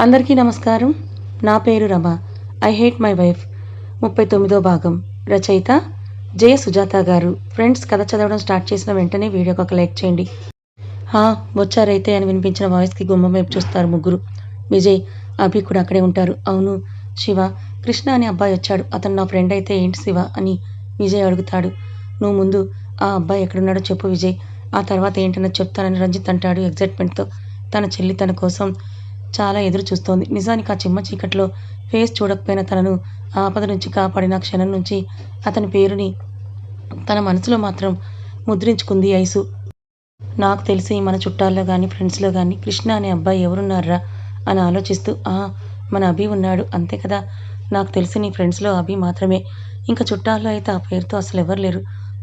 అందరికీ నమస్కారం. నా పేరు Rama. I hate my wife ముప్పై తొమ్మిదో భాగం. రచయిత జయ సుజాత గారు. ఫ్రెండ్స్ కథ చదవడం స్టార్ట్ చేసిన వెంటనే వీడియోకి ఒక లైక్ చేయండి. హా వచ్చారైతే అని వినిపించిన వాయిస్కి గుమ్మం వైపు చూస్తారు ముగ్గురు. విజయ్ అభి కూడా అక్కడే ఉంటారు. అవును శివ. కృష్ణ అనే అబ్బాయి వచ్చాడు. అతను నా ఫ్రెండ్ అయితే ఏంటి శివ అని విజయ్ అడుగుతాడు. నువ్వు ముందు ఆ అబ్బాయి ఎక్కడున్నాడో చెప్పు విజయ్. ఆ తర్వాత ఏంటన్నది చెప్తానని రంజిత్ అంటాడు ఎగ్జైట్మెంట్తో. తన చెల్లి తన కోసం చాలా ఎదురు చూస్తోంది. నిజానికి ఆ చిమ్మ చీకట్లో ఫేస్ చూడకపోయిన తనను ఆపద నుంచి కాపాడిన క్షణం నుంచి అతని పేరుని తన మనసులో మాత్రం ముద్రించుకుంది ఐసు. నాకు తెలిసి మన చుట్టాల్లో కానీ ఫ్రెండ్స్లో కానీ కృష్ణ అనే అబ్బాయి ఎవరున్నారా అని ఆలోచిస్తూ ఆ మన అభి ఉన్నాడు. అంతే కదా? నాకు తెలిసి నీ ఫ్రెండ్స్లో అభి మాత్రమే. ఇంకా చుట్టాల్లో అయితే ఆ పేరుతో అసలు ఎవరు లేరు.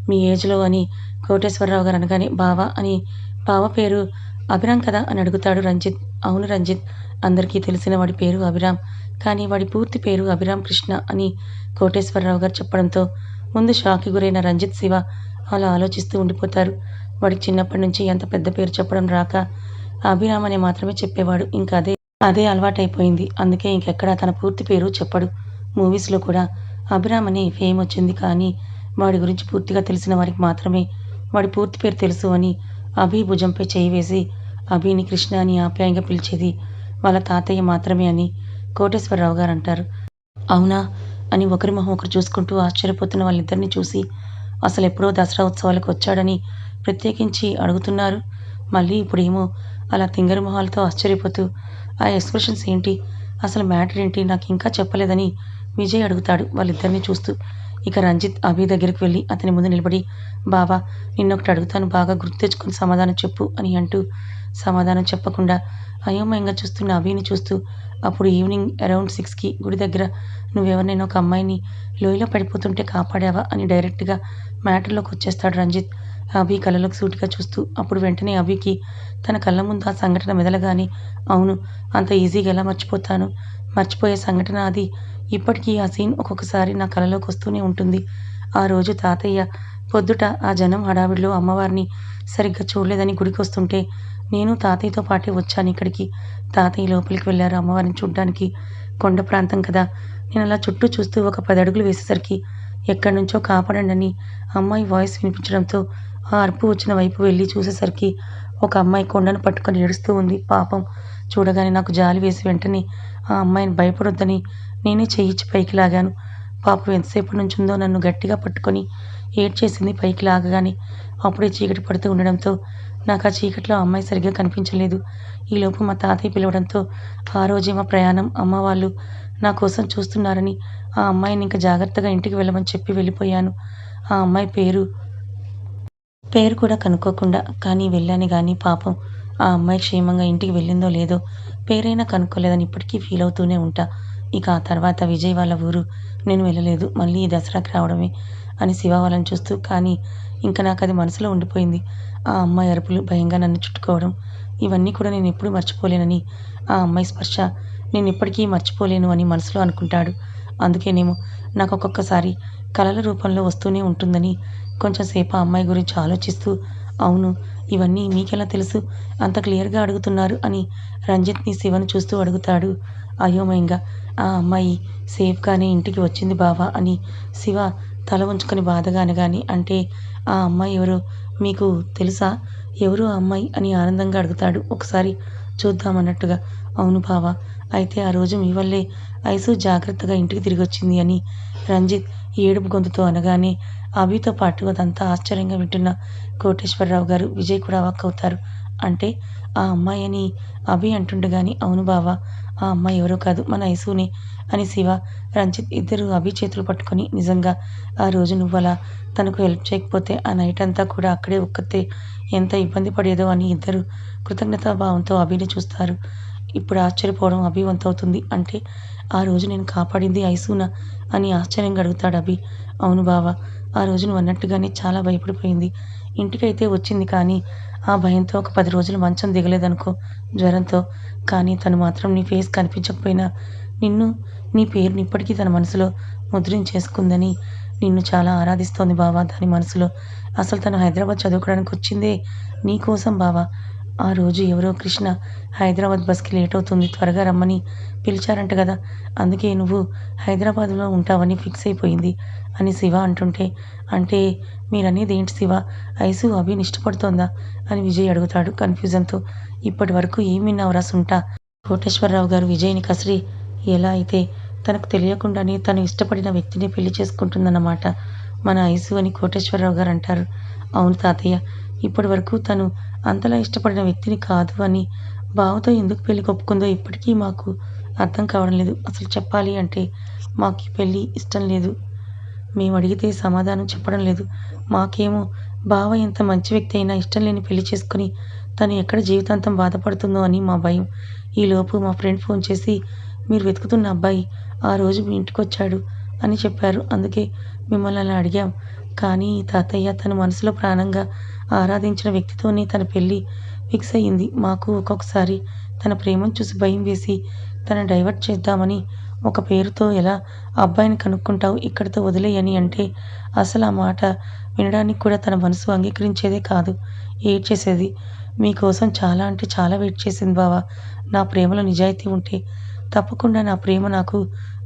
మీ ఏజ్లో అని కోటేశ్వరరావు గారు అనగానే బావ అని బావ పేరు అభిరామ్ కదా అని అడుగుతాడు రంజిత్. అవును రంజిత్. అందరికీ తెలిసిన వాడి పేరు అభిరామ్. కానీ వాడి పూర్తి పేరు అభిరామ్ కృష్ణ అని కోటేశ్వరరావు గారు చెప్పడంతో ముందు షాకి గురైన రంజిత్ శివ అలా ఆలోచిస్తూ ఉండిపోతారు. వాడికి చిన్నప్పటి నుంచి ఎంత పెద్ద పేరు చెప్పడం రాక అభిరామ్ అని మాత్రమే చెప్పేవాడు. ఇంకా అదే అదే అలవాటైపోయింది. అందుకే ఇంకెక్కడా తన పూర్తి పేరు చెప్పడు. మూవీస్లో కూడా అభిరామ్ అని ఫేమ్ వచ్చింది. కానీ వాడి గురించి పూర్తిగా తెలిసిన వారికి మాత్రమే వాడి పూర్తి పేరు తెలుసు అని అభి భుజంపై చేయి వేసి అభిని కృష్ణ అని ఆప్యాయంగా పిలిచేది వాళ్ళ తాతయ్య మాత్రమే అని కోటేశ్వరరావు గారు అంటారు. అవునా? అని ఒకరి మొహం ఒకరు చూసుకుంటూ ఆశ్చర్యపోతున్న వాళ్ళిద్దరిని చూసి అసలు ఎప్పుడో దసరా ఉత్సవాలకు వచ్చాడని ప్రత్యేకించి అడుగుతున్నారు. మళ్ళీ ఇప్పుడేమో అలా తింగరి మొహాలతో ఆశ్చర్యపోతూ ఆ ఎక్స్ప్రెషన్స్ ఏంటి? అసలు మ్యాటర్ ఏంటి? నాకు ఇంకా చెప్పలేదని విజయ్ అడుగుతాడు వాళ్ళిద్దరిని చూస్తూ. ఇక రంజిత్ అభి దగ్గరికి వెళ్ళి అతని ముందు నిలబడి బావా నిన్నొకటి అడుగుతాను బాగా గుర్తు తెచ్చుకుని సమాధానం చెప్పు అని అంటూ సమాధానం చెప్పకుండా అయోమయంగా చూస్తున్న అభిని చూస్తూ అప్పుడు ఈవినింగ్ అరౌండ్ సిక్స్కి గుడి దగ్గర నువ్వెవరినైనా ఒక అమ్మాయిని లోయలో పడిపోతుంటే కాపాడావా? అని డైరెక్ట్గా మ్యాటర్లోకి వచ్చేస్తాడు రంజిత్. అభి కళ్ళలోకి సూటిగా చూస్తూ అప్పుడు వెంటనే అభికి తన కళ్ళ ముందు ఆ సంఘటన మెదలగానే అవును అంత ఈజీగా ఎలా మర్చిపోతాను? మర్చిపోయే సంఘటన అది. ఇప్పటికీ ఆ సీన్ ఒక్కొక్కసారి నా కళలోకి వస్తూనే ఉంటుంది. ఆ రోజు తాతయ్య పొద్దుట ఆ జనం హడావిడిలో అమ్మవారిని సరిగ్గా చూడలేదని గుడికి వస్తుంటే నేను తాతయ్యతో పాటే వచ్చాను ఇక్కడికి. తాతయ్య లోపలికి వెళ్ళారు అమ్మవారిని చూడ్డానికి కొండ ప్రాంతం కదా. నేను అలా చుట్టూ చూస్తూ ఒక పది అడుగులు వేసేసరికి ఎక్కడి నుంచో కాపాడండి అని అమ్మాయి వాయిస్ వినిపించడంతో ఆ అరుపు వచ్చిన వైపు వెళ్ళి చూసేసరికి ఒక అమ్మాయి కొండను పట్టుకొని ఏడుస్తూ ఉంది. పాపం చూడగానే నాకు జాలి వేసి వెంటనే ఆ అమ్మాయిని భయపడొద్దని నేనే చేయించి పైకి లాగాను. పాపం ఎంతసేపు నుంచి ఉందో నన్ను గట్టిగా పట్టుకొని ఏడ్చేసింది పైకి లాగగానే. అప్పుడే చీకటి పడుతూ ఉండడంతో నాకు ఆ చీకట్లో అమ్మాయి సరిగ్గా కనిపించలేదు. ఈలోపు మా తాతయ్య పిలవడంతో ఆ రోజే మా ప్రయాణం అమ్మ వాళ్ళు నా కోసం చూస్తున్నారని ఆ అమ్మాయిని ఇంకా జాగ్రత్తగా ఇంటికి వెళ్ళమని చెప్పి వెళ్ళిపోయాను. ఆ అమ్మాయి పేరు పేరు కూడా కనుక్కోకుండా కానీ వెళ్ళాను కానీ పాపం ఆ అమ్మాయి క్షేమంగా ఇంటికి వెళ్ళిందో లేదో పేరైనా కనుక్కోలేదని ఇప్పటికీ ఫీల్ అవుతూనే ఉంటా. ఇక ఆ తర్వాత విజయ్ వాళ్ళ ఊరు నేను వెళ్ళలేదు. మళ్ళీ ఈ దసరాకి రావడమే అని శివ వాళ్ళని చూస్తూ కానీ ఇంకా నాకు అది మనసులో ఉండిపోయింది. ఆ అమ్మాయి అరుపులు భయంగా నన్ను చుట్టుకోవడం ఇవన్నీ కూడా నేను ఎప్పుడూ మర్చిపోలేనని ఆ అమ్మాయి స్పర్శ నేను ఇప్పటికీ మర్చిపోలేను అని మనసులో అనుకుంటాడు. అందుకేనేమో నాకు ఒక్కొక్కసారి కళల రూపంలో వస్తూనే ఉంటుందని కొంచెంసేపు ఆ అమ్మాయి గురించి ఆలోచిస్తూ అవును ఇవన్నీ మీకెలా తెలుసు? అంత క్లియర్గా అడుగుతున్నారు అని రంజిత్ని శివను చూస్తూ అడుగుతాడు. అయోమయంగా ఆ అమ్మాయి సేఫ్గానే ఇంటికి వచ్చింది బావా అని శివ తల ఉంచుకొని బాధగా అనగానే అంటే ఆ అమ్మాయి ఎవరో మీకు తెలుసా? ఎవరు ఆ అమ్మాయి అని ఆనందంగా అడుగుతాడు. ఒకసారి చూద్దామన్నట్టుగా. అవును బావా అయితే ఆ రోజు మీ వల్లే ఐసు జాగ్రత్తగా ఇంటికి తిరిగి వచ్చింది అని రంజిత్ ఏడుపు గొంతుతో అనగానే అభితో పాటు అదంతా ఆశ్చర్యంగా వింటున్న కోటేశ్వరరావు గారు విజయ్ కూడా అవుతారు. అంటే ఆ అమ్మాయి అని అభి అంటుండగాని అవును బావా ఆ అమ్మాయి ఎవరో కాదు మన ఐసునే అని శివ రంజిత్ ఇద్దరు అభి చేతులు పట్టుకొని నిజంగా ఆ రోజు నువ్వు అలా తనకు హెల్ప్ చేయకపోతే ఆ నైట్ అంతా కూడా అక్కడే ఒక్కతే ఎంత ఇబ్బంది పడేదో అని ఇద్దరు కృతజ్ఞతాభావంతో అభిని చూస్తారు. ఇప్పుడు ఆశ్చర్యపోవడం అభి వంతవుతుంది. అంటే ఆ రోజు నేను కాపాడింది ఐసూనా అని ఆశ్చర్యంగా అడుగుతాడు అభి. అవును బావా ఆ రోజు నువ్వు అన్నట్టుగానే చాలా భయపడిపోయింది. ఇంటికైతే వచ్చింది కానీ ఆ భయంతో ఒక పది రోజులు మంచం దిగలేదనుకో జ్వరంతో. కానీ తను మాత్రం నీ ఫేస్ కనిపించకపోయినా నిన్ను నీ పేరుని ఇప్పటికీ తన మనసులో ముద్రించేసుకుందని నిన్ను చాలా ఆరాధిస్తోంది బావా దాని మనసులో. అసలు తను హైదరాబాద్ చదువుకోవడానికి వచ్చిందే నీ కోసం బావా? ఆ రోజు ఎవరో కృష్ణ హైదరాబాద్ బస్కి లేట్ అవుతుంది త్వరగా రమ్మని పిలిచారంట కదా అందుకే నువ్వు హైదరాబాద్లో ఉంటావని ఫిక్స్ అయిపోయింది అని శివ అంటుంటే అంటే మీరనేది ఏంటి శివ? ఐసు అభిని ఇష్టపడుతోందా? అని విజయ్ అడుగుతాడు కన్ఫ్యూజన్తో. ఇప్పటి వరకు ఏం విన్నావురా సుంటా? కోటేశ్వరరావు గారు విజయ్ని కసిరి ఎలా అయితే తనకు తెలియకుండానే తను ఇష్టపడిన వ్యక్తిని పెళ్ళి చేసుకుంటుందన్నమాట మన ఐసు అని కోటేశ్వరరావు గారు అంటారు. అవును తాతయ్య ఇప్పటి వరకు తను అంతలా ఇష్టపడిన వ్యక్తిని కాదు అని బావతో ఎందుకు పెళ్ళి ఒప్పుకుందో ఇప్పటికీ మాకు అర్థం కావడం లేదు. అసలు చెప్పాలి అంటే మాకు ఈ పెళ్ళి ఇష్టం లేదు. మేము అడిగితే సమాధానం చెప్పడం లేదు. మాకేమో బావ ఎంత మంచి వ్యక్తి అయినా ఇష్టం లేని పెళ్ళి చేసుకుని తను ఎక్కడ జీవితాంతం బాధపడుతుందో అని మా భయం. ఈలోపు మా ఫ్రెండ్ ఫోన్ చేసి మీరు వెతుకుతున్న అబ్బాయి ఆ రోజు మీ ఇంటికి వచ్చాడు అని చెప్పారు. అందుకే మిమ్మల్ని అలా అడిగాం. కానీ తాతయ్య తన మనసులో ప్రాణంగా ఆరాధించిన వ్యక్తితోనే తన పెళ్ళి ఫిక్స్ అయింది మాకు ఒక్కొక్కసారి తన ప్రేమను చూసి భయం వేసి తన డైవర్ట్ చేద్దామని ఒక పేరుతో ఎలా అబ్బాయిని కనుక్కుంటావు ఇక్కడితో వదిలేయని అంటే అసలు ఆ మాట వినడానికి కూడా తన మనసు అంగీకరించేదే కాదు. ఏడ్చేసేది మీకోసం చాలా అంటే చాలా వెయిట్ చేసింది బావా. నా ప్రేమలో నిజాయితీ ఉంటే తప్పకుండా నా ప్రేమ నాకు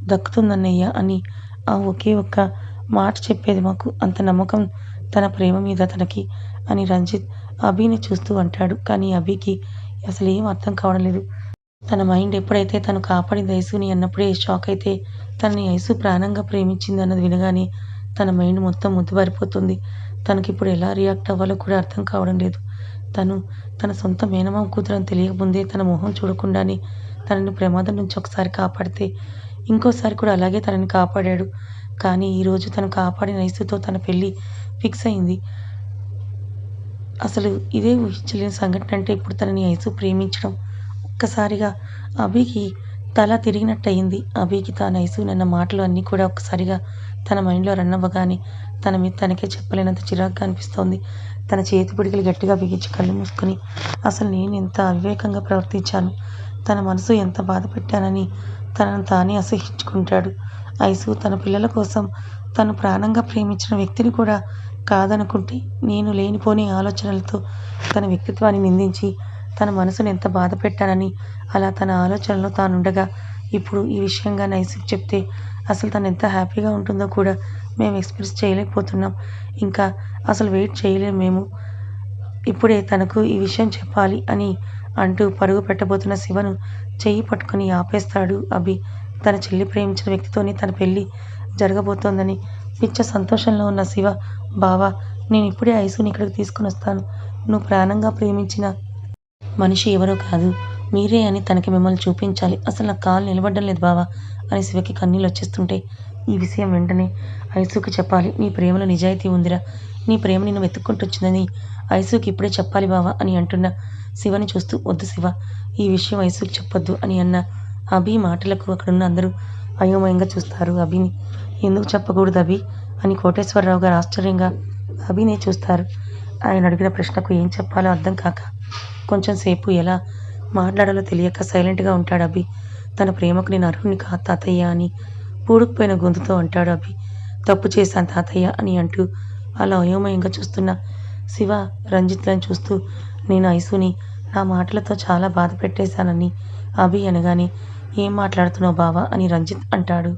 దక్కుతుందన్నయ్య అని ఆ ఒకే ఒక్క మాట చెప్పేది మాకు. అంత నమ్మకం తన ప్రేమ మీద తనకి అని రంజిత్ అభిని చూస్తూ అంటాడు. కానీ అభికి అసలు ఏం అర్థం కావడం లేదు. తన మైండ్ ఎప్పుడైతే తను కాపాడింది ఐసుని అన్నప్పుడే షాక్ అయితే తనని ఐసు ప్రాణంగా ప్రేమించింది అన్నది వినగానే తన మైండ్ మొత్తం ముద్దుబారిపోతుంది తనకి ఇప్పుడు ఎలా రియాక్ట్ అవ్వాలో కూడా అర్థం కావడం లేదు. తను తన సొంత మేనమామ కూతురని తెలియకముందే తన మొహం చూడకుండానే తనని ప్రమాదం నుంచి ఒకసారి కాపాడితే ఇంకోసారి కూడా అలాగే తనని కాపాడాడు. కానీ ఈరోజు తను కాపాడిన ఐసుతో తన పెళ్ళి ఫిక్స్ అయింది. అసలు ఇదే ఊహించలేని సంఘటన అంటే ఇప్పుడు తనని ఐసు ప్రేమించడం. ఒక్కసారిగా అభికి తల తిరిగినట్టు అయింది అభికి తాను ఐసు నన్న మాటలు అన్నీ కూడా ఒక్కసారిగా తన మైండ్లో రన్ అవ్వగానే తన మీద తనకే చెప్పలేనంత చిరాకుగా అనిపిస్తోంది. తన చేతి పిడికలు గట్టిగా బిగించి కళ్ళు మూసుకొని అసలు నేను ఎంత అవివేకంగా ప్రవర్తించాను? తన మనసు ఎంత బాధ పెట్టానని తనను తానే అసహించుకుంటాడు. ఐసు తన పిల్లల కోసం తను ప్రాణంగా ప్రేమించిన వ్యక్తిని కూడా కాదనుకుంటే నేను లేనిపోని ఆలోచనలతో తన వ్యక్తిత్వాన్ని నిందించి తన మనసును ఎంత బాధ పెట్టానని అలా తన ఆలోచనలో తానుండగా ఇప్పుడు ఈ విషయంగా నైసుకి చెప్తే అసలు తను ఎంత హ్యాపీగా ఉంటుందో కూడా మేము ఎక్స్ప్రెస్ చేయలేకపోతున్నాం. ఇంకా అసలు వెయిట్ చేయలేము మేము. ఇప్పుడే తనకు ఈ విషయం చెప్పాలి అని అంటూ పరుగు పెట్టబోతున్న శివను చెయ్యి పట్టుకుని ఆపేస్తాడు అభి. తన చెల్లి ప్రేమించిన వ్యక్తితోనే తన పెళ్ళి జరగబోతోందని పిచ్చ సంతోషంలో ఉన్న శివ బావా నేను ఇప్పుడే ఐసుని ఇక్కడికి తీసుకుని వస్తాను. నువ్వు ప్రాణంగా ప్రేమించిన మనిషి ఎవరో కాదు. మీరే అని తనకి మిమ్మల్ని చూపించాలి. అసలు నా కాలు నిలబడడం లేదు బావా అని శివకి కన్నీళ్ళు వచ్చేస్తుంటే ఈ విషయం వెంటనే ఐసుకి చెప్పాలి. నీ ప్రేమలో నిజాయితీ ఉందిరా. నీ ప్రేమ నిన్ను వెతుక్కుంటూ వచ్చిందని ఐసుకి ఇప్పుడే చెప్పాలి బావా అని అంటున్న శివని చూస్తూ వద్దు శివ ఈ విషయం ఐసుకి చెప్పొద్దు అని అన్న అభి మాటలకు అక్కడున్న అందరూ అయోమయంగా చూస్తారు అభిని. ఎందుకు చెప్పకూడదు అభి? అని కోటేశ్వరరావు గారు ఆశ్చర్యంగా అభినే చూస్తారు. ఆయన అడిగిన ప్రశ్నకు ఏం చెప్పాలో అర్థం కాక కొంచెం సేపు ఎలా మాట్లాడాలో తెలియక సైలెంట్గా ఉంటాడు అభి. తన ప్రేమకు నేను అర్హుని కా తాతయ్య అని పూడుకుపోయిన గొంతుతో అంటాడు అభి. తప్పు చేశాను తాతయ్య అని అంటూ అలా అయోమయంగా చూస్తున్న శివ రంజిత్లను చూస్తూ నేను ఐసుని నా మాటలతో చాలా బాధ పెట్టేశానని అభి అనగానే ఏం మాట్లాడుతున్నావు బావా అని రంజిత్ అంటాడు.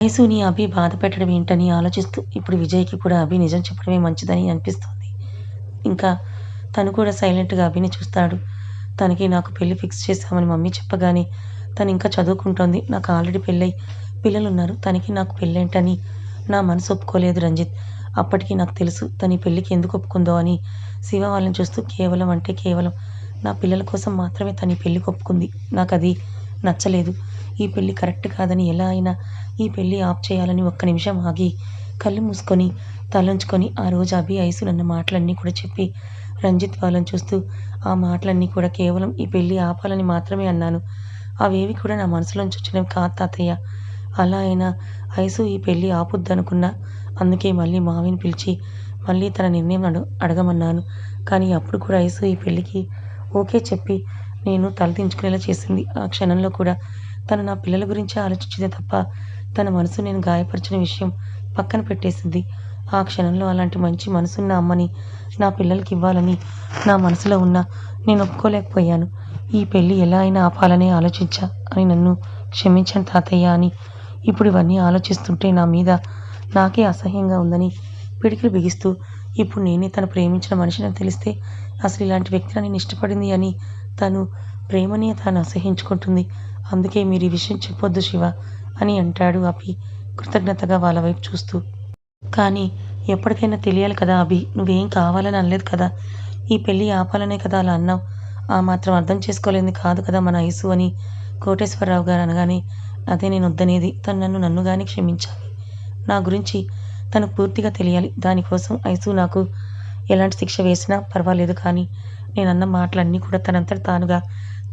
మహేశుని అభి బాధ పెట్టడం ఏంటని ఆలోచిస్తూ ఇప్పుడు విజయ్కి కూడా అభి నిజం చెప్పడమే మంచిదని అనిపిస్తుంది. ఇంకా తను కూడా సైలెంట్గా అభిని చూస్తాడు. తనకి నాకు పెళ్ళి ఫిక్స్ చేశామని మమ్మీ చెప్పగానే తను ఇంకా చదువుకుంటోంది. నాకు ఆల్రెడీ పెళ్ళై పిల్లలు ఉన్నారు తనకి నాకు పెళ్ళేంటని నా మనసు ఒప్పుకోలేదు రంజిత్. అప్పటికి నాకు తెలుసు తన పెళ్ళికి ఎందుకు ఒప్పుకుందో అని శివ వాళ్ళని చూస్తూ కేవలం అంటే కేవలం నా పిల్లల కోసం మాత్రమే తన ఈ పెళ్ళికి ఒప్పుకుంది. నాకు అది నచ్చలేదు. ఈ పెళ్ళి కరెక్ట్ కాదని ఎలా అయినా ఈ పెళ్ళి ఆఫ్ చేయాలని ఒక్క నిమిషం ఆగి కళ్ళు మూసుకొని తలంచుకొని ఆ రోజు అభి ఐసు నన్న మాటలన్నీ కూడా చెప్పి రంజిత్ వాళ్ళని చూస్తూ ఆ మాటలన్నీ కూడా కేవలం ఈ పెళ్ళి ఆపాలని మాత్రమే అన్నాను. అవేవి కూడా నా మనసులోంచి వచ్చినవి కాదు తాతయ్య. అలా అయినా ఐసు ఈ పెళ్ళి ఆపుద్దనుకున్నా అందుకే మళ్ళీ మావిని పిలిచి మళ్ళీ తన నిర్ణయం అడు అడగమన్నాను. కానీ అప్పుడు కూడా ఐసు ఈ పెళ్ళికి ఓకే చెప్పి నేను తలదించుకునేలా చేసింది. ఆ క్షణంలో కూడా తను నా పిల్లల గురించి ఆలోచించిందే తప్ప తన మనసు నేను గాయపరిచిన విషయం పక్కన పెట్టేసింది. ఆ క్షణంలో అలాంటి మంచి మనసున్న అమ్మని నా పిల్లలకి ఇవ్వాలని నా మనసులో ఉన్న నేను ఒప్పుకోలేకపోయాను. ఈ పెళ్ళి ఎలా అయినా ఆపాలని ఆలోచించా అని నన్ను క్షమించాను తాతయ్య అని. ఇప్పుడు ఇవన్నీ ఆలోచిస్తుంటే నా మీద నాకే అసహ్యంగా ఉందని పిడికిలు బిగిస్తూ ఇప్పుడు నేనే తను ప్రేమించిన మనిషిని తెలిస్తే అసలు ఇలాంటి వ్యక్తిని నేను ఇష్టపడింది అని తను ప్రేమని తాను అసహించుకుంటుంది. అందుకే మీరు ఈ విషయం చెప్పొద్దు శివ అని అంటాడు అభి. కృతజ్ఞతగా వాళ్ళ వైపు చూస్తూ. కానీ ఎప్పటికైనా తెలియాలి కదా అభి నువ్వేం కావాలని అనలేదు కదా? ఈ పెళ్ళి ఆపాలనే కదా అలా అన్నావు? ఆ మాత్రం అర్థం చేసుకోలేని కాదు కదా మన ఐసు అని కోటేశ్వరరావు గారు అనగానే అదే నేను వద్దనేది. తను నన్ను నన్ను కానీ క్షమించాలి. నా గురించి తనకు పూర్తిగా తెలియాలి. దానికోసం ఐసు నాకు ఎలాంటి శిక్ష వేసినా పర్వాలేదు కానీ నేను అన్న మాటలన్నీ కూడా తనంతట తానుగా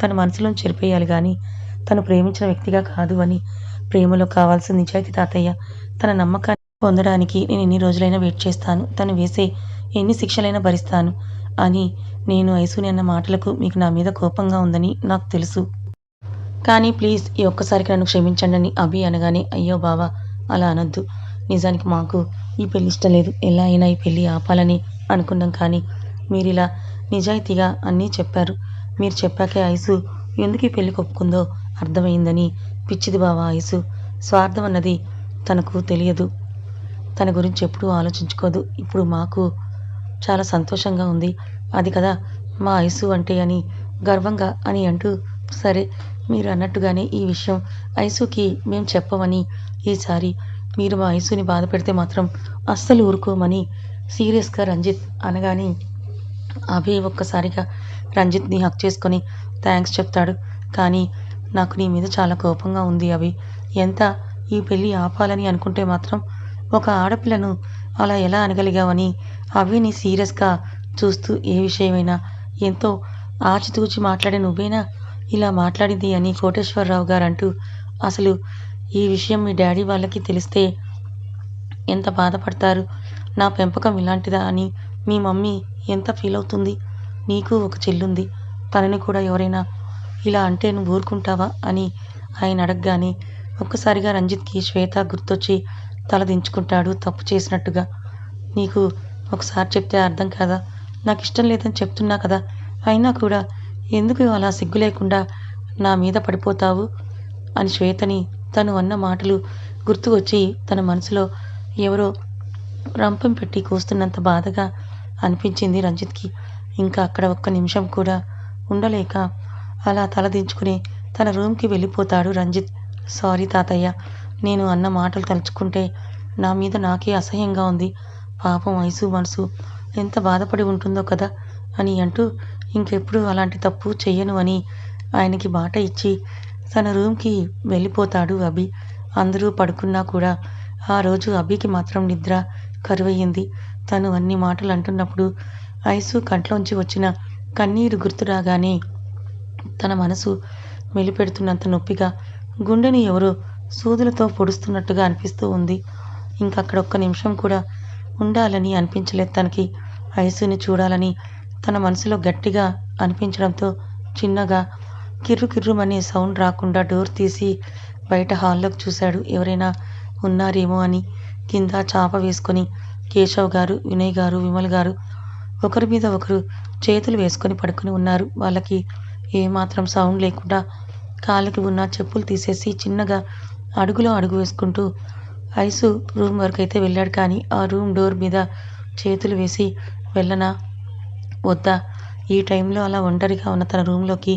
తన మనసులో చెరిపేయాలి కానీ తను ప్రేమించిన వ్యక్తిగా కాదు అని ప్రేమలో కావాల్సిన నిజాయితీ తాతయ్య. తన నమ్మకాన్ని పొందడానికి నేను ఎన్ని రోజులైనా వెయిట్ చేస్తాను. తను వేసే ఎన్ని శిక్షలైనా భరిస్తాను. అని నేను ఐసుని అన్న మాటలకు మీకు నా మీద కోపంగా ఉందని నాకు తెలుసు. కానీ ప్లీజ్ ఈ ఒక్కసారికి నన్ను క్షమించండి అని అభి అనగానే అయ్యో బావా అలా అనొద్దు. నిజానికి మాకు ఈ పెళ్ళి ఇష్టం లేదు. ఎలా అయినా ఈ పెళ్ళి ఆపాలని అనుకున్నాం కానీ మీరు ఇలా నిజాయితీగా అన్నీ చెప్పారు. మీరు చెప్పాకే ఐసు ఎందుకు ఈ పెళ్ళి ఒప్పుకుందో అర్థమైందని పిచ్చిది బావా ఐసు స్వార్థం అన్నది తనకు తెలియదు. తన గురించి ఎప్పుడూ ఆలోచించుకోదు. ఇప్పుడు మాకు చాలా సంతోషంగా ఉంది. అది కదా మా ఐసు అంటే అని గర్వంగా అని అంటూ సరే మీరు అన్నట్టుగానే ఈ విషయం ఐసుకి మేము చెప్పమని ఈసారి మీరు మా ఐసుని బాధ పెడితే మాత్రం అస్సలు ఊరుకోమని సీరియస్గా రంజిత్ అనగానే అభి ఒక్కసారిగా రంజిత్ని హక్ చేసుకొని థ్యాంక్స్ చెప్తాడు. కానీ నాకు నీ మీద చాలా కోపంగా ఉంది అవి ఎంత? ఈ పెళ్ళి ఆపాలని అనుకుంటే మాత్రం ఒక ఆడపిల్లను అలా ఎలా అనగలిగావని అవిని సీరియస్గా చూస్తూ ఏ విషయమైనా ఎంతో ఆచితూచి మాట్లాడే నువ్వేనా? ఇలా మాట్లాడింది అని కోటేశ్వరరావు గారు అంటూ అసలు ఈ విషయం మీ డాడీ వాళ్ళకి తెలిస్తే ఎంత బాధపడతారు? నా పెంపకం ఇలాంటిదా అని మీ మమ్మీ ఎంత ఫీల్ అవుతుంది నీకు ఒక చెల్లుంది. తనని కూడా ఎవరైనా ఇలా అంటే నువ్వు ఊరుకుంటావా? అని ఆయన అడగగానే ఒక్కసారిగా రంజిత్కి శ్వేత గుర్తొచ్చి తల దించుకుంటాడు తప్పు చేసినట్టుగా. నీకు ఒకసారి చెప్తే అర్థం కాదా? నాకు ఇష్టం లేదని చెప్తున్నా కదా? అయినా కూడా ఎందుకు అలా సిగ్గు లేకుండా నా మీద పడిపోతావు? అని శ్వేతని తను అన్న మాటలు గుర్తుకొచ్చి తన మనసులో ఎవరో రంపం పెట్టి కూస్తున్నంత బాధగా అనిపించింది రంజిత్కి. ఇంకా అక్కడ ఒక్క నిమిషం కూడా ఉండలేక అలా తలదించుకుని తన రూమ్కి వెళ్ళిపోతాడు రంజిత్. సారీ తాతయ్య నేను అన్న మాటలు తలుచుకుంటే నా మీద నాకే అసహ్యంగా ఉంది. పాపం వయసు మనసు ఎంత బాధపడి ఉంటుందో కదా అని అంటూ ఇంకెప్పుడు అలాంటి తప్పు చెయ్యను అని ఆయనకి బాట ఇచ్చి తన రూమ్కి వెళ్ళిపోతాడు అభి. అందరూ పడుకున్నా కూడా ఆ రోజు అభికి మాత్రం నిద్ర కరువయ్యింది. తను అన్ని మాటలు అంటున్నప్పుడు ఐసు కంట్లోంచి వచ్చిన కన్నీరు గుర్తురాగానే తన మనసు మెలిపెడుతున్నంత నొప్పిగా గుండెని ఎవరో సూదులతో పొడుస్తున్నట్టుగా అనిపిస్తూ ఉంది. ఇంకక్కడ ఒక్క నిమిషం కూడా ఉండాలని అనిపించలేదు. తనకి ఐసుని చూడాలని తన మనసులో గట్టిగా అనిపించడంతో చిన్నగా కిర్రు కిర్రుమనే సౌండ్ రాకుండా డోర్ తీసి బయట హాల్లోకి చూశాడు. ఎవరైనా ఉన్నారేమో అని కింద చాప వేసుకొని కేశవ్ గారు వినయ్ గారు విమల్ గారు ఒకరి మీద ఒకరు చేతులు వేసుకొని పడుకొని ఉన్నారు. వాళ్ళకి ఏమాత్రం సౌండ్ లేకుండా కాలికి ఉన్న చెప్పులు తీసేసి చిన్నగా అడుగులో అడుగు వేసుకుంటూ ఐసు రూమ్ వరకు అయితే వెళ్ళాడు కానీ ఆ రూమ్ డోర్ మీద చేతులు వేసి వెళ్ళనా వద్దా? ఈ టైంలో అలా ఒంటరిగా ఉన్న తన రూమ్లోకి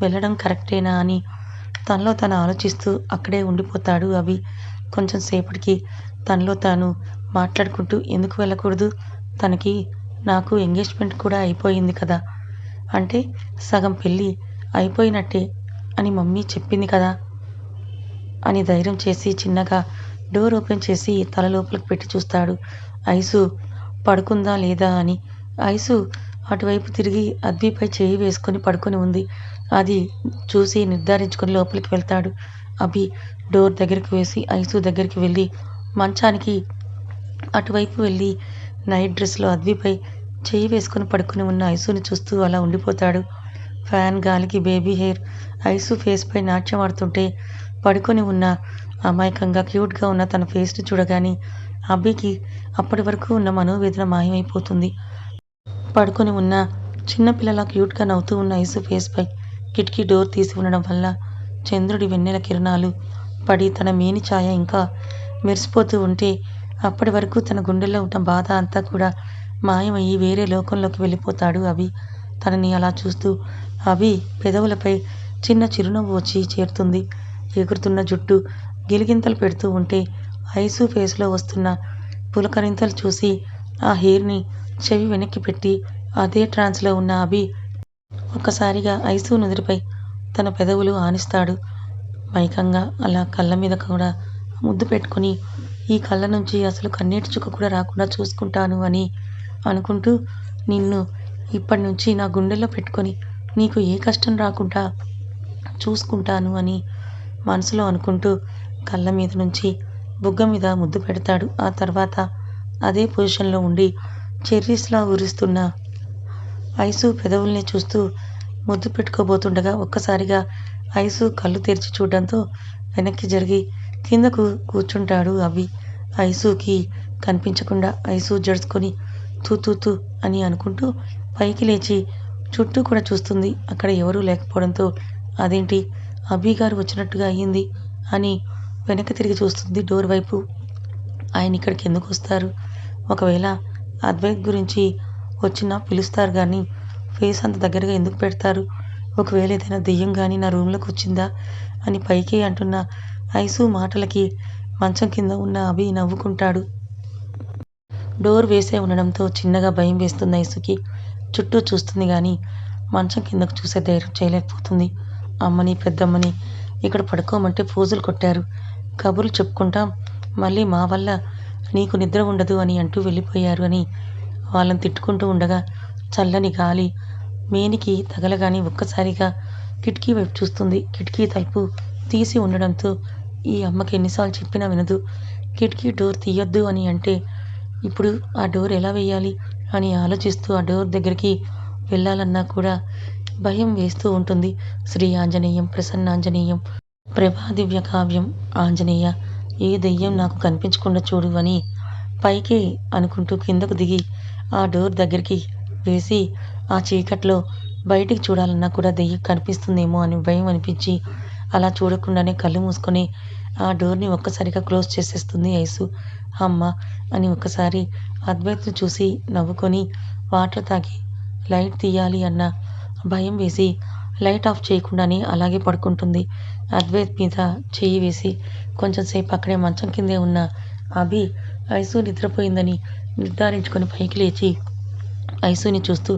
వెళ్ళడం కరెక్టేనా అని తనలో తను ఆలోచిస్తూ అక్కడే ఉండిపోతాడు అవి కొంచెం సేపటికి తనలో తాను మాట్లాడుకుంటూ ఎందుకు వెళ్ళకూడదు? తనకి నాకు ఎంగేజ్మెంట్ కూడా అయిపోయింది కదా. అంటే సగం పెళ్ళి అయిపోయినట్టే అని మమ్మీ చెప్పింది కదా అని ధైర్యం చేసి చిన్నగా డోర్ ఓపెన్ చేసి తల లోపలికి పెట్టి చూస్తాడు. ఐసు పడుకుందా లేదా అని. ఐసు అటువైపు తిరిగి అద్విపై చేయి వేసుకొని పడుకొని ఉంది. అది చూసి నిర్ధారించుకొని లోపలికి వెళ్తాడు. అభి డోర్ దగ్గరికి వేసి ఐసు దగ్గరికి వెళ్ళి మంచానికి అటువైపు వెళ్ళి నైట్ డ్రెస్లో అద్విపై చేయి వేసుకొని పడుకొని ఉన్న ఐసుని చూస్తూ అలా ఉండిపోతాడు. ఫ్యాన్ గాలికి బేబీ హెయిర్ ఐసు ఫేస్ పై నాట్యం ఆడుతుంటే పడుకొని ఉన్న అమాయకంగా క్యూట్గా ఉన్న తన ఫేస్ని చూడగానే అబ్బికి అప్పటి వరకు ఉన్న మనోవేదన మాయమైపోతుంది. పడుకొని ఉన్న చిన్నపిల్లలా క్యూట్గా నవ్వుతూ ఉన్న ఐసు ఫేస్పై కిటికీ డోర్ తీసి ఉండడం వల్ల చంద్రుడి వెన్నెల కిరణాలు పడి తన మేని ఛాయ ఇంకా మెరిసిపోతూ ఉంటే అప్పటి వరకు తన గుండెల్లో ఉన్న బాధ అంతా కూడా మాయమయ్యి వేరే లోకంలోకి వెళ్ళిపోతాడు అభి. తనని అలా చూస్తూ అభి పెదవులపై చిన్న చిరునవ్వు వచ్చి చేరుతుంది. ఎగురుతున్న జుట్టు గిలిగింతలు పెడుతూ ఉంటే ఐసు ఫేస్లో వస్తున్న పులకరింతలు చూసి ఆ హెయిర్ని చెవి వెనక్కి పెట్టి అదే ట్రాన్స్లో ఉన్న అభి ఒక్కసారిగా ఐసు నుదిరిపై తన పెదవులు ఆనిస్తాడు. మైకంగా అలా కళ్ళ మీద కూడా ముద్దు పెట్టుకొని ఈ కళ్ళ నుంచి అసలు కన్నీటి చుక్క కూడా రాకుండా చూసుకుంటాను అని అనుకుంటూ నిన్ను ఇప్పటి నుంచి నా గుండెల్లో పెట్టుకొని నీకు ఏ కష్టం రాకుండా చూసుకుంటాను అని మనసులో అనుకుంటూ కళ్ళ మీద నుంచి బుగ్గ మీద ముద్దు పెడతాడు. ఆ తర్వాత అదే పొజిషన్లో ఉండి చెర్రీస్లా ఉరిస్తున్న ఐసు పెదవుల్ని చూస్తూ ముద్దు పెట్టుకోబోతుండగా ఒక్కసారిగా ఐసు కళ్ళు తెరిచి చూడడంతో వెనక్కి జరిగి కిందకు కూర్చుంటాడు అవి ఐసుకి కనిపించకుండా ఐసు జడుచుకొని తూ తూ తూ అని అనుకుంటూ పైకి లేచి చుట్టూ కూడా చూస్తుంది అక్కడ ఎవరూ లేకపోవడంతో అదేంటి? అభి గారు వచ్చినట్టుగా అయ్యింది అని వెనక్కి తిరిగి చూస్తుంది డోర్ వైపు. ఆయన ఇక్కడికి ఎందుకు వస్తారు? ఒకవేళ అద్వైత్ గురించి వచ్చినా పిలుస్తారు కానీ ఫేస్ అంత దగ్గరగా ఎందుకు పెడతారు? ఒకవేళ ఏదైనా దెయ్యం కానీ నా రూమ్లోకి వచ్చిందా? అని పైకి అంటున్న ఐసు మాటలకి మంచం కింద ఉన్న అభి నవ్వుకుంటాడు. డోర్ వేసే ఉండడంతో చిన్నగా భయం వేస్తుంది ఐసుకి చుట్టూ చూస్తుంది కానీ మంచం కిందకు చూసే ధైర్యం చేయలేకపోతుంది. అమ్మని పెద్దమ్మని ఇక్కడ పడుకోమంటే పూజలు కొట్టారు. కబుర్లు చెప్పుకుంటాం. మళ్ళీ మా వల్ల నీకు నిద్ర ఉండదు అని అంటూ వెళ్ళిపోయారు అని వాళ్ళని తిట్టుకుంటూ ఉండగా చల్లని గాలి మేనికి తగలగానే ఒక్కసారిగా కిటికీ వైపు చూస్తుంది. కిటికీ తలుపు తీసి ఉండడంతో ఈ అమ్మకి ఎన్నిసార్లు చెప్పినా వినదు. కిటికీ డోర్ తీయొద్దు అని అంటే ఇప్పుడు ఆ డోర్ ఎలా వేయాలి అని ఆలోచిస్తూ ఆ డోర్ దగ్గరికి వెళ్ళాలన్నా కూడా భయం వేస్తూ ఉంటుంది. శ్రీ ఆంజనేయం ప్రసన్నాంజనేయం ప్రభాదివ్య కావ్యం ఆంజనేయ ఏ దెయ్యం నాకు కనిపించకుండా చూడు అని పైకి అనుకుంటూ కిందకు దిగి ఆ డోర్ దగ్గరికి వేసి ఆ చీకట్లో బయటికి చూడాలన్నా కూడా దెయ్యం కనిపిస్తుందేమో అని భయం అనిపించి అలా చూడకుండానే కళ్ళు మూసుకొని ఆ డోర్ని ఒక్కసారిగా క్లోజ్ చేసేస్తుంది ఐసు అమ్మ అని ఒకసారి అద్వైత్ను చూసి నవ్వుకొని వాటర్ తాగి లైట్ తీయాలి అన్న. భయం వేసి లైట్ ఆఫ్ చేయకుండానే అలాగే పడుకుంటుంది. అద్వైత్ మీద చెయ్యి వేసి కొంచెం సేపు అక్కడే మంచం కిందే ఉన్న అభి ఐసు నిద్రపోయిందని నిర్ధారించుకొని పైకి లేచి ఐసుని చూస్తూ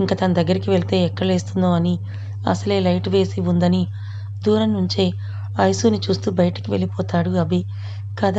ఇంకా తన దగ్గరికి వెళ్తే ఎక్కడ లేస్తుందో అని అసలే లైట్ వేసి ఉందని దూరం నుంచే ఐసుని చూస్తూ బయటికి వెళ్ళిపోతాడు అభి. కథ